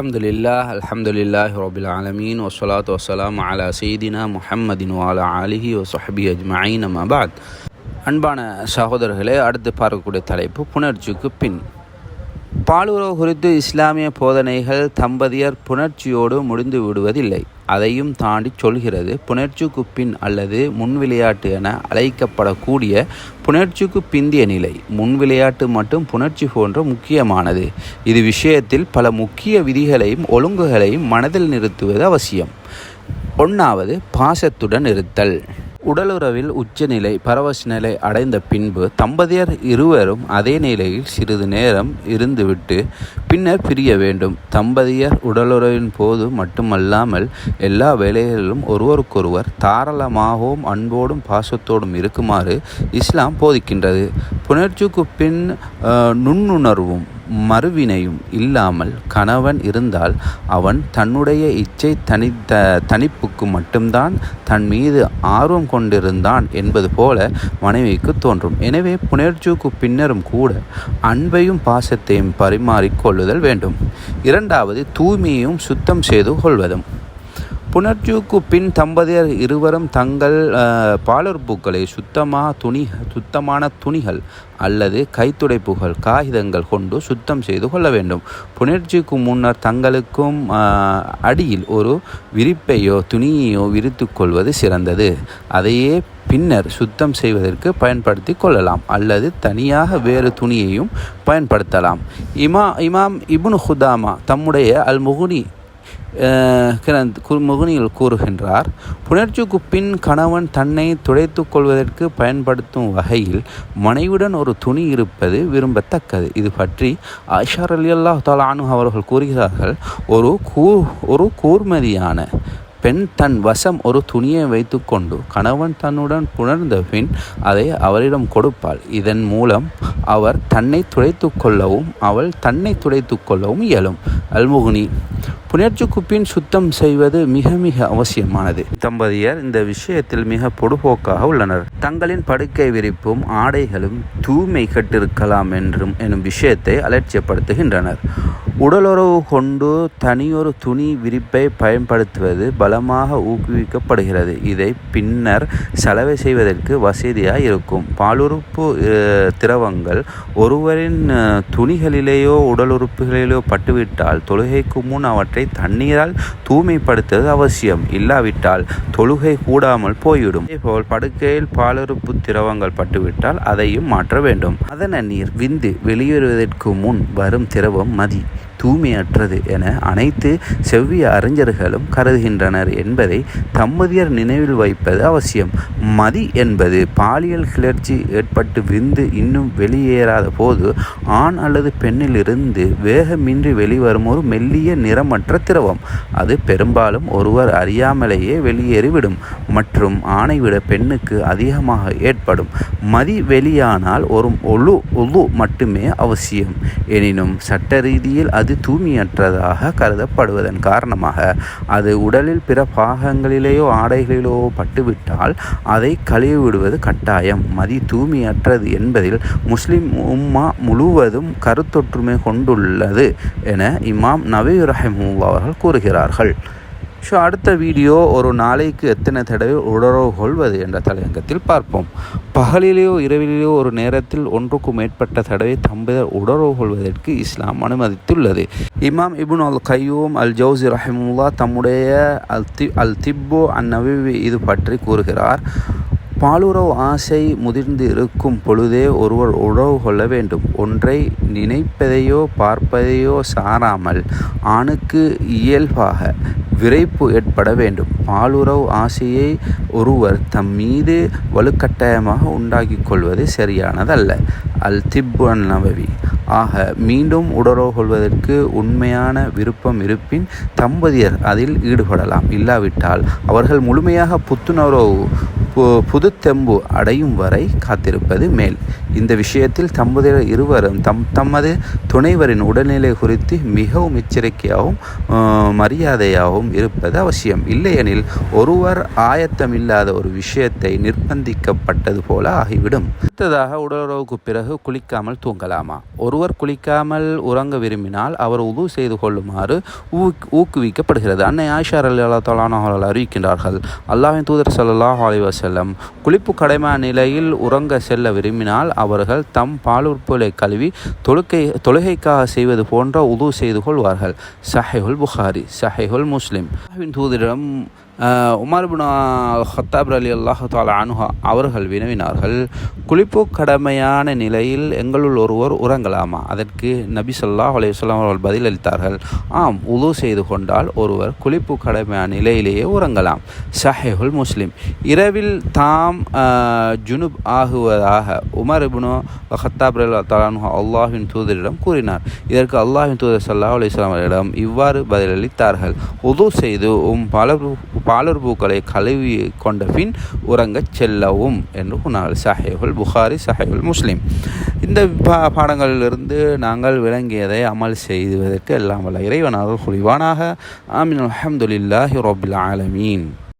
அலமதுல்லாஹ் அலமதுல்லாஹ் ரபில் ஆலமீன் வசலாத் வசலாம் அலா செய்தினா முஹம்மதின் வாலா அலிஹி வசஹபி அஜ்மாயின் அமாபாத் அன்பான சகோதரர்களே அடுத்து பார்க்கக்கூடிய தலைப்பு புணர்ச்சிக்கு பின். பாலுறவு குறித்து இஸ்லாமிய போதனைகள் தம்பதியர் புணர்ச்சியோடு முடிந்து விடுவதில்லை. அதையும் தாண்டி சொல்கிறது புணர்ச்சிக்கு பின் அல்லது முன் விளையாட்டு என அழைக்கப்படக்கூடிய புணர்ச்சிக்கு பிந்திய நிலை முன் விளையாட்டு மற்றும் புணர்ச்சி போன்ற முக்கியமானது. இது விஷயத்தில் பல முக்கிய விதிகளையும் ஒழுங்குகளையும் மனதில் நிறுத்துவது அவசியம். ஒன்றாவது பாசத்துடன் இருத்தல். உடலுறவில் உச்சநிலை பரவச நிலை அடைந்த பின்பு தம்பதியர் இருவரும் அதே நிலையில் சிறிது நேரம் இருந்துவிட்டு பின்னர் பிரிய வேண்டும். தம்பதியர் உடலுறவின் போது மட்டுமல்லாமல் எல்லா வேலைகளிலும் ஒருவருக்கொருவர் தாராளமாகவும் அன்போடும் பாசத்தோடும் இருக்குமாறு இஸ்லாம் போதிக்கின்றது. புணர்ச்சிக்கு பின் நுண்ணுணர்வும் மறுவினையும் இல்லாமல் கணவன் இருந்தால் அவன் தன்னுடைய இச்சை தனித்த தனிப்புக்கு மட்டும்தான் தன் மீது ஆர்வம் கொண்டிருந்தான் என்பது போல மனைவிக்கு தோன்றும். எனவே புணர்ச்சிக்கு பின்னரும் கூட அன்பையும் பாசத்தையும் பரிமாறிக்கொள்ளுதல் வேண்டும். இரண்டாவது தூய்மையும் சுத்தம் செய்து கொள்வதும். புணர்ச்சிக்கு பின் தம்பதியர் இருவரும் தங்கள் பாலுறுப்புகளை சுத்தமாக துணி சுத்தமான துணிகள் அல்லது கைத்துடைப்புகள் காகிதங்கள் கொண்டு சுத்தம் செய்து கொள்ள வேண்டும். புணர்ச்சிக்கு முன்னர் தங்களுக்கும் அடியில் ஒரு விரிப்பையோ துணியையோ விரித்து கொள்வது சிறந்தது. அதையே பின்னர் சுத்தம் செய்வதற்கு பயன்படுத்தி கொள்ளலாம் அல்லது தனியாக வேறு துணியையும் பயன்படுத்தலாம். இமா இமாம் இபுன் ஹுதாமா தம்முடைய அல் முகுனி முகனியில் கூறுகின்றார் புணர்ச்சிக்கு பின் கணவன் தன்னை துடைத்து கொள்வதற்கு பயன்படுத்தும் வகையில் மனைவியுடன் ஒரு துணி இருப்பது விரும்பத்தக்கது. இது பற்றி ஆஷார் அலி அல்லாஹ் தாலானு அவர்கள் கூறுகிறார்கள் ஒரு கூ ஒரு கூர்மதியான பெண் தன் வசம் ஒரு துணியை வைத்துக்கொண்டு கணவன் தன்னுடன் புணர்ந்த பின் அதை அவரிடம் கொடுப்பாள். இதன் மூலம் அவர் தன்னை துடைத்து கொள்ளவும் அவள் தன்னை துடைத்து கொள்ளவும் இயலும். அல்முகுனி புணர்ச்சி குப்பின் சுத்தம் செய்வது மிக மிக அவசியமானது. தம்பதியர் இந்த விஷயத்தில் மிக பொடுபோக்காக உள்ளனர். தங்களின் படுக்கை விரிப்பும் ஆடைகளும் தூய்மை கட்டிருக்கலாம் என்றும் எனும் விஷயத்தை அலட்சியப்படுத்துகின்றனர். உடலுறவு கொண்டு தனியொரு துணி விரிப்பை பயன்படுத்துவது பலமாக ஊக்குவிக்கப்படுகிறது. இதை பின்னர் செலவு செய்வதற்கு வசதியாக இருக்கும். பாலுறுப்பு திரவங்கள் ஒருவரின் துணிகளிலேயோ உடல் உறுப்புகளிலேயோ பட்டுவிட்டால் தொழுகைக்கு முன் அவற்றை தண்ணீரால் தூய்மைப்படுத்துவது அவசியம். இல்லாவிட்டால் தொழுகை கூடாமல் போய்விடும். இதேபோல் படுக்கையில் பாலுறுப்பு திரவங்கள் பட்டுவிட்டால் அதையும் மாற்ற வேண்டும். அதன நீர் விந்து வெளியேறுவதற்கு முன் வரும் திரவம் மதி. தூய்மையற்றது என அனைத்து செவ்விய அறிஞர்களும் கருதுகின்றனர் என்பதை தம்பதியர் நினைவில் வைப்பது அவசியம். மதி என்பது பாலியல் கிளர்ச்சி ஏற்பட்டு விந்து இன்னும் வெளியேறாத போது ஆண் அல்லது பெண்ணிலிருந்து வேகமின்றி வெளிவரும் ஒரு மெல்லிய நிறமற்ற திரவம். அது பெரும்பாலும் ஒருவர் அறியாமலேயே வெளியேறிவிடும் மற்றும் ஆணை விட பெண்ணுக்கு அதிகமாக ஏற்படும். மதி வெளியானால் ஒரு ஒழு ஒழு மட்டுமே அவசியம். எனினும் சட்ட ரீதியில் அது அது தூய்மையற்றதாக கருதப்படுவதன் காரணமாக அது உடலில் பிற பாகங்களிலேயோ ஆடைகளிலோ பட்டுவிட்டால் அதை கழுவி விடுவது கட்டாயம். மதி தூய்மையற்றது என்பதில் முஸ்லிம் உம்மா முழுவதும் கருத்தொற்றுமை கொண்டுள்ளது என இமாம் நபி ரஹிமுல்லா அவர்கள் கூறுகிறார்கள். ஸோ அடுத்த வீடியோ ஒரு நாளைக்கு எத்தனை தடவை உடறவு கொள்வது என்ற தலையங்கத்தில் பார்ப்போம். பகலிலேயோ இரவிலேயோ ஒரு நேரத்தில் ஒன்றுக்கும் மேற்பட்ட தடவை தம்பிதர் உடறவு கொள்வதற்கு இஸ்லாம் அனுமதித்துள்ளது. இமாம் இபுன் அல் கையூம் அல் ஜவுசி ரஹிமுல்லா தம்முடைய அல் தி அல் திப்போ அந்நவி இது பற்றி கூறுகிறார். பாலுறவு ஆசை முதிர்ந்து இருக்கும் பொழுதே ஒருவர் உறவு கொள்ள வேண்டும். ஒன்றை நினைப்பதையோ பார்ப்பதையோ சாராமல் ஆணுக்கு இயல்பாக விரைப்பு ஏற்பட வேண்டும். பாலுறவு ஆசையை ஒருவர் தம் மீது வலுக்கட்டாயமாக உண்டாக்கி கொள்வது சரியானதல்ல. அல் திப்பு நபவி. ஆக மீண்டும் உடலுறவு கொள்வதற்கு உண்மையான விருப்பம் இருப்பின் தம்பதியர் அதில் ஈடுபடலாம். இல்லாவிட்டால் அவர்கள் முழுமையாக புத்துணர்வு புது புதுத்தெம்பு அடையும் வரை காத்திருப்பது மேல். இந்த விஷயத்தில் தம்பதியர் இருவரும் தம் தமது துணைவரின் உடல்நிலை குறித்து மிகவும் எச்சரிக்கையாகவும் மரியாதையாகவும் இருப்பது அவசியம். இல்லையெனில் ஒருவர் ஆயத்தம் இல்லாத ஒரு விஷயத்தை நிர்பந்திக்கப்பட்டது போல ஆகிவிடும். அடுத்ததாக உடலுறவுக்கு பிறகு குளிக்காமல் தூங்கலாமா? ஒருவர் குளிக்காமல் உறங்க விரும்பினால் அவர் உது செய்து கொள்ளுமாறு ஊக்- ஊக்குவிக்கப்படுகிறது. அன்னை ஆயிஷா அல்லா அவர்கள் அறிவிக்கின்றார்கள். அல்லாஹின் தூதர் சல்லாஹ் அலிவாஸ் செல்லம். குளிப்பு கடமை நிலையில் உறங்க செல்ல விரும்பினால் அவர்கள் தம் பாலுறுப்புகளை கழுவி தொழுகை தொழுகைக்காக செய்வது போன்ற உது செய்து கொள்வார்கள். Sahihul Bukhari Sahihul Muslim. தூதரிடம் ஆஹ், உமர் ஹத்தாப் அலி அல்லாஹு தாலா அனுஹா அவர்கள் வினவினார்கள் குளிப்பு கடமையான நிலையில் எங்களுள் ஒருவர் உறங்கலாமா? அதற்கு நபி சொல்லாஹ் அலையுஸ்லாம் அவர்கள் பதிலளித்தார்கள் ஆம் உது செய்து கொண்டால் ஒருவர் குளிப்பு கடமையான நிலையிலேயே உறங்கலாம். ஷஹேஹுல் முஸ்லிம். இரவில் தாம் ஜுனுப் ஆகுவதாக உமர் இபுனோ ஹத்தாப் அலி தாலானு அல்லாஹின் தூதரிடம் கூறினார். இதற்கு அல்லாஹின் தூதர் சல்லாஹ் அலையுஸ்லாம் அவர்களிடம் இவ்வாறு பதிலளித்தார்கள் உது செய்து உம் பல பாலுறுப்புகளை கழுவி கொண்ட பின் உறங்கச் செல்லவும் என்று உணர் சஹேபுல் புகாரி சஹேபுல் முஸ்லீம். இந்த பா பாடங்களிலிருந்து நாங்கள் விளங்கியதை அமல் செய்வதற்கு எல்லாம் வல்ல இறைவனாக குழிவானாக ஆமீன். அல்ஹம்துலில்லாஹி ரபில் ஆலமீன்.